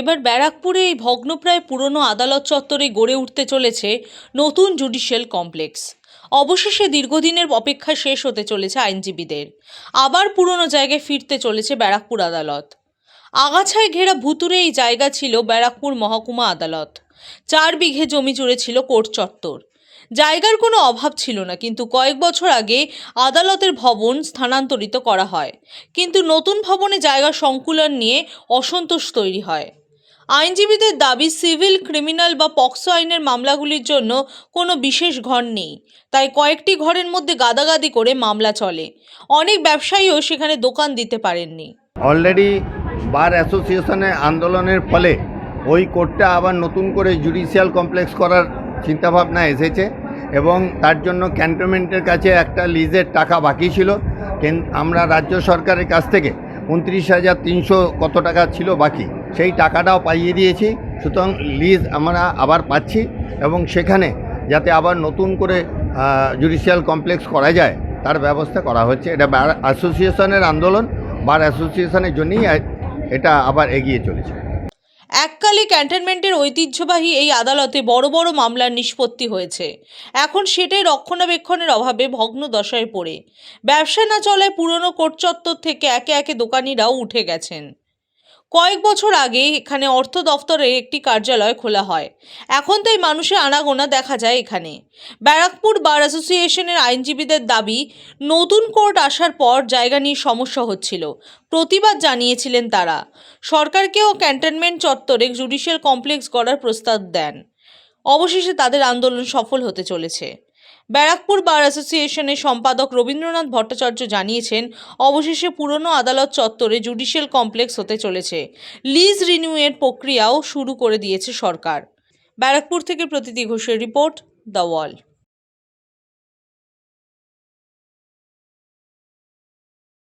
এবার ব্যারাকপুরে এই ভগ্নপ্রায় পুরনো আদালত চত্বরে গড়ে উঠতে চলেছে নতুন জুডিশিয়াল কমপ্লেক্স। অবশেষে দীর্ঘদিনের অপেক্ষা শেষ হতে চলেছে আইনজীবীদের। আবার পুরনো জায়গায় ফিরতে চলেছে ব্যারাকপুর আদালত। আগাছায় ঘেরা ভুতুরে এই জায়গা ছিল ব্যারাকপুর মহকুমা আদালত। চার বিঘে জমি জুড়ে ছিল কোর্ট চত্বর। জায়গার কোনো অভাব ছিল না, কিন্তু কয়েক বছর আগে আদালতের ভবন স্থানান্তরিত করা হয়। কিন্তু নতুন ভবনে জায়গা সংকুলন নিয়ে অসন্তোষ তৈরি হয়। আইনজীবীদের দাবি, সিভিল, ক্রিমিনাল বা পক্সো আইনের মামলাগুলির জন্য কোনো বিশেষ ঘর নেই। তাই কয়েকটি ঘরের মধ্যে গাদাগাদি করে মামলা চলে। অনেক ব্যবসায়ীও সেখানে দোকান দিতে পারেননি। অলরেডি বার অ্যাসোসিয়েশনের আন্দোলনের ফলে ওই কোর্টটা আবার নতুন করে জুডিশিয়াল কমপ্লেক্স করার চিন্তাভাবনা এসেছে এবং তার জন্য ক্যান্টনমেন্টের কাছে একটা লিজের টাকা বাকি ছিল। আমরা রাজ্য সরকারের কাছ থেকে উনত্রিশ হাজার তিনশো কত টাকা ছিল বাকি? সেই টাকাটাও পাইয়ে দিয়েছি। সুতরাং লিজ আমরা আবার পাচ্ছি এবং সেখানে যাতে আবার নতুন করে জুডিশিয়াল কমপ্লেক্স করা যায়, তার ব্যবস্থা করা হচ্ছে। এটা বার অ্যাসোসিয়েশনের আন্দোলন, বার অ্যাসোসিয়েশনের জন্যই এটা আবার এগিয়ে চলেছে। এককালে ক্যান্টনমেন্টের ঐতিহ্যবাহী এই আদালতে বড় বড় মামলার নিষ্পত্তি হয়েছে। এখন সেটাই রক্ষণাবেক্ষণের অভাবে ভগ্ন দশায় পড়ে। ব্যবসা না চলায় পুরনো কোর্ট চত্বর থেকে একে একে দোকানিরাও উঠে গেছেন। কয়েক বছর আগে এখানে অর্থ দফতরের একটি কার্যালয় খোলা হয়। এখন তো এই মানুষের আনাগোনা দেখা যায় এখানে। ব্যারাকপুর বার অ্যাসোসিয়েশনের আইনজীবীদের দাবি, নতুন কোর্ট আসার পর জায়গা নিয়ে সমস্যা হচ্ছিল। প্রতিবাদ জানিয়েছিলেন তারা। সরকারকেও ক্যান্টনমেন্ট চত্বরে জুডিশিয়াল কমপ্লেক্স গড়ার প্রস্তাব দেন। অবশেষে তাদের আন্দোলন সফল হতে চলেছে। ব্যারাকপুর বার অ্যাসোসিয়েশনের সম্পাদক রবীন্দ্রনাথ ভট্টাচার্য জানিয়েছেন, অবশেষে পুরনো আদালত চত্বরে জুডিশিয়াল কমপ্লেক্স হতে চলেছে। লিজ রিনিউয়ের প্রক্রিয়াও শুরু করে দিয়েছে সরকার। ব্যারাকপুর থেকে প্রতীতি ঘোষের রিপোর্ট, দ্য ওয়াল।